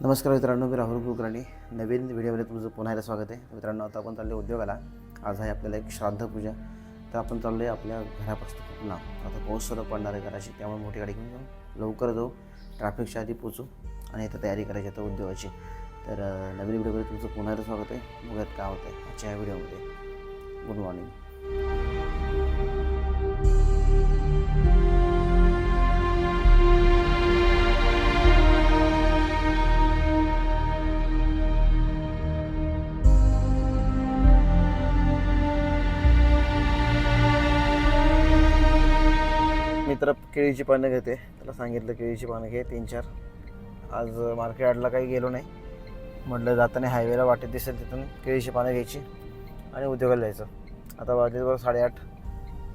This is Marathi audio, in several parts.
नमस्कार मित्रांनो मी राहुल कुलकर्णी. नवीन व्हिडिओमध्ये तुमचं पुन्हा एकदा स्वागत आहे. मित्रांनो आता आपण चाललो उद्योगाला. आज आहे आपल्याला एक श्राद्ध पूजा. तर आपण चाललो आहे आपल्या घरापासून पुन्हा आता पाऊस सुद्धा पडणार आहे घराची त्यामुळे मोठी गाडी घेऊन जाऊ. लवकर जाऊ ट्रॅफिकच्या आधी पोचू आणि इथं तयारी करायची आता उद्योगाची. तर नवीन व्हिडिओमध्ये तुमचं पुन्हा एकदा स्वागत आहे. बघत काय होतं आहे आजच्या या व्हिडिओमध्ये. गुड मॉर्निंग मित्र तर केळीची पानं घेते. त्याला सांगितलं केळीची पानं घे तीन चार. आज मार्केट आडला काही गेलो नाही. म्हटलं जाताना हायवेला वाटेत दिसेल तिथून केळीची पानं घ्यायची आणि उद्योगाला जायचं. आता वाजले साडेआठ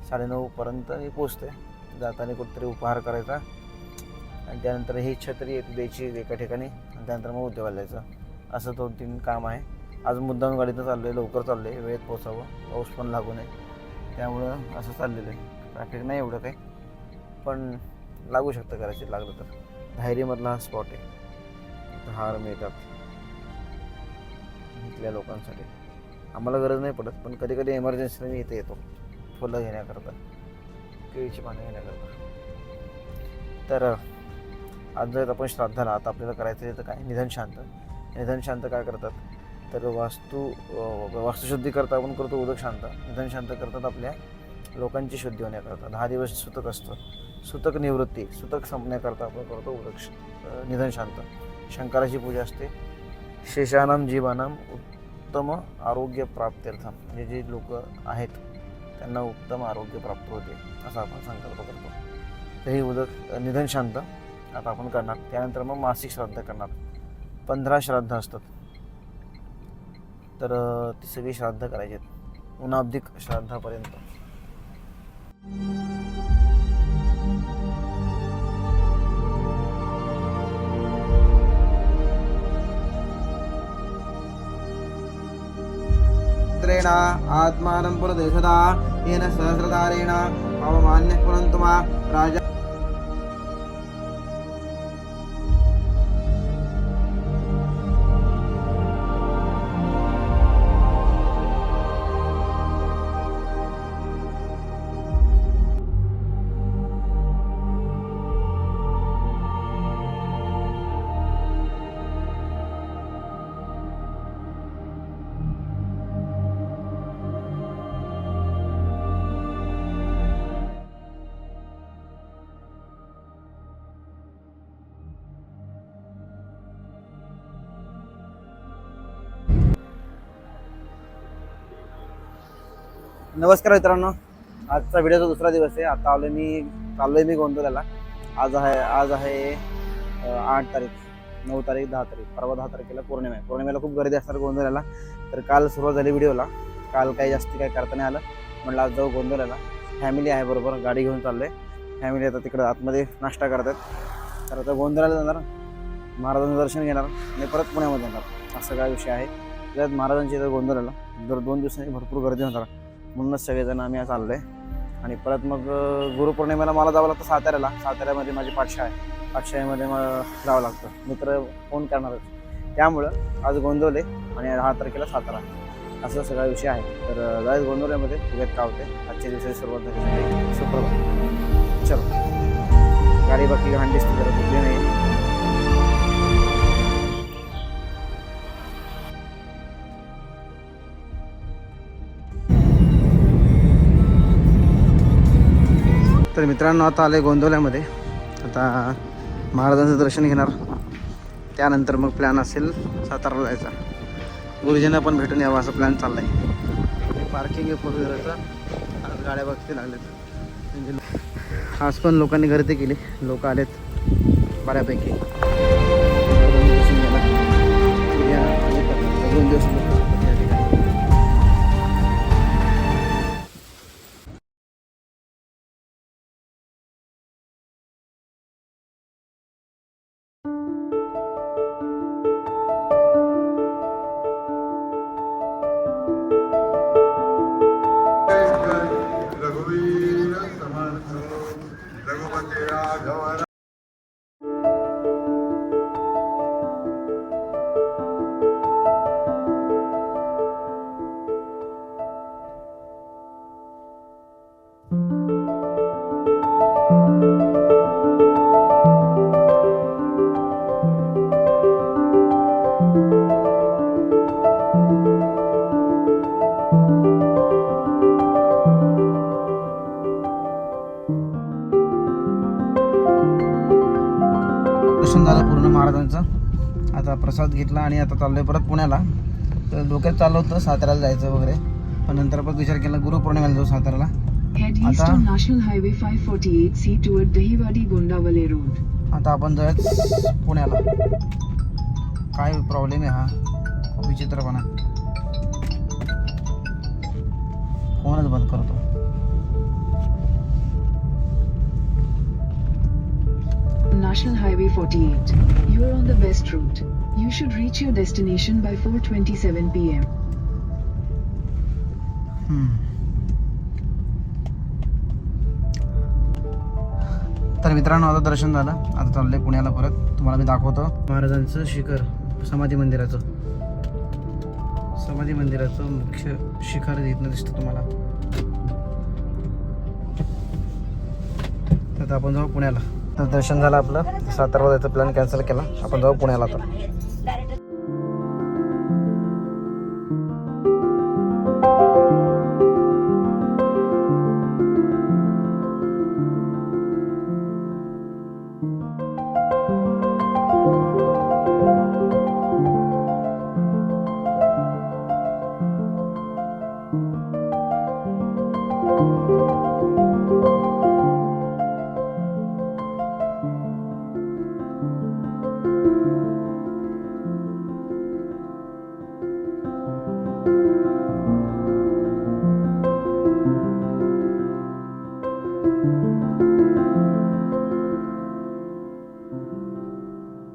साडेनऊपर्यंत मी पोचते जाताना कुठेतरी उपहार करायचा. आणि त्यानंतर ही छत्री येते द्यायची एका ठिकाणी आणि त्यानंतर मग उद्योगाला जायचं. असं दोन तीन काम आहे. आज मुद्दाम गाडीनं चाललो आहे लवकर चाललो आहे वेळेत पोचावं पाऊस पण लागू नये. त्यामुळं असं चाललेलं आहे. ट्रॅफिक नाही एवढं काही. पण लागू शकतं कदाचित लागलं तर. धायरीमधला हा स्पॉट आहे. हार मिळतात. इथल्या लोकांसाठी. आम्हाला गरज नाही पडत पण कधी कधी एमर्जन्सीने मी इथे येतो. फुलं घेण्याकरता केळीची पानं घेण्याकरता. तर आज जर आपण श्राद्धाला आता आपल्याला करायचं आहे तर काय? निधन शांत. निधन शांत काय करतात? तर वास्तू वास्तुशुद्धी करता आपण करतो उदक शांत. निधन शांत करतात आपल्या लोकांची शुद्धी होण्याकरता. दहा दिवस सुतक असतं. सुतक निवृत्ती सुतक संपण्याकरता आपण करतो उदक निधन शांत. शंकराची पूजा असते. शेषानाम जीवानाम उत्तम आरोग्य प्राप्त्यर्थम म्हणजे जे लोक आहेत त्यांना उत्तम आरोग्य प्राप्त होते असा आपण संकल्प करतो. तर उदक निधन शांत आता आपण करणार. त्यानंतर मग मासिक श्राद्ध करणार. पंधरा श्राद्ध असतात. तर ती सगळी श्राद्ध करायची आहेत उन्हाब्दिक श्राद्धापर्यंत. त्रेण आत्मानं पुरदेशदा येन सहस्रधारेण अवमान्यः पुनन्तु मा राजा नमस्कार मित्रांनो. आजचा व्हिडिओचा दुसरा दिवस आहे. आता आलो मी चाललो आहे मी गोंधळाला आज आहे आज आहे आठ तारीख. नऊ तारीख दहा तारीख. परवा दहा तारखेला पौर्णिमा आहे. पौर्णिमेला खूप गर्दी असणार गोंधळाला तर काल सुरुवात झाली व्हिडिओला. काल काही जास्ती काही करता नाही आलं. म्हटलं आज जाऊ गोंधळाला फॅमिली आहे बरोबर. गाडी घेऊन चाललोय. फॅमिली आता तिकडं आतमध्ये नाश्ता करतात. तर आता गोंधळाला जाणार. महाराजांचं दर्शन घेणार आणि परत पुण्यामध्ये येणार असा काय विषय आहे. त्यात महाराजांची इथं गोंधळाला दर दोन दिवसांनी भरपूर गर्दी होणार. म्हणूनच सगळेजण आम्ही आज चाललो आहे आणि परत मग गुरुपौर्णिमेला मला जावं लागतं साताऱ्याला. साताऱ्यामध्ये माझी पाठशाळा आहे. पाठशाळेमध्ये मग जावं लागतं. मित्र फोन करणारच त्यामुळं आज गोंदवले आणि दहा तारखेला सातारा. असा सगळा विषय आहे. तर जायच गोंदवल्यामध्ये बघूयात काय होते आजच्या दिवसाची सुरुवात झाली. सुप्रभात. चलो. गाडी बाकी घाण दिसते जरा कुठली नाही तर मित्रांनो आता आले गोंदवल्यामध्ये. आता महाराजांचं दर्शन घेणार. त्यानंतर मग प्लॅन असेल साताराला जायचा. गुरुजींना पण भेटून यावं असा प्लॅन चालला आहे पार्किंग आहे फोर आज गाड्या बघते लागल्यात. म्हणजे आज पण लोकांनी गर्दी केली. लोक आलेत बऱ्यापैकी. दोन दिवस दोन दिवस प्रसाद घेतला आणि आता चाललोय परत पुण्याला. तर डोक्यात चाललं होतं साताऱ्याला जायचं वगैरे. पण नंतर परत विचार केला गुरुपौर्णिमेला जाऊ साताऱ्याला. Head east Ata- on National Highway 548C toward Dahiwadi Gondawale Road. आता आपण जाऊयात पुण्याला. काय प्रॉब्लेम आहे हा? विचित्रपणा फोनच बंद करतो. National Highway 48. You are on the best route. You should reach your destination by 4:27 p.m. Hmm. तर मित्रांनो आता दर्शन झालं. आता चाललंय पुण्याला परत. तुम्हाला मी दाखवतो. महाराजांचं शिखर समाधी मंदिराचं. समाधी मंदिराचं मुख्य शिखर इथनं दिसतं तुम्हाला. तर आता आपण जाऊ पुण्याला. दर्शन झालं आपलं. सातारा जायचं प्लॅन कॅन्सल केला. आपण जाऊ पुण्याला आता.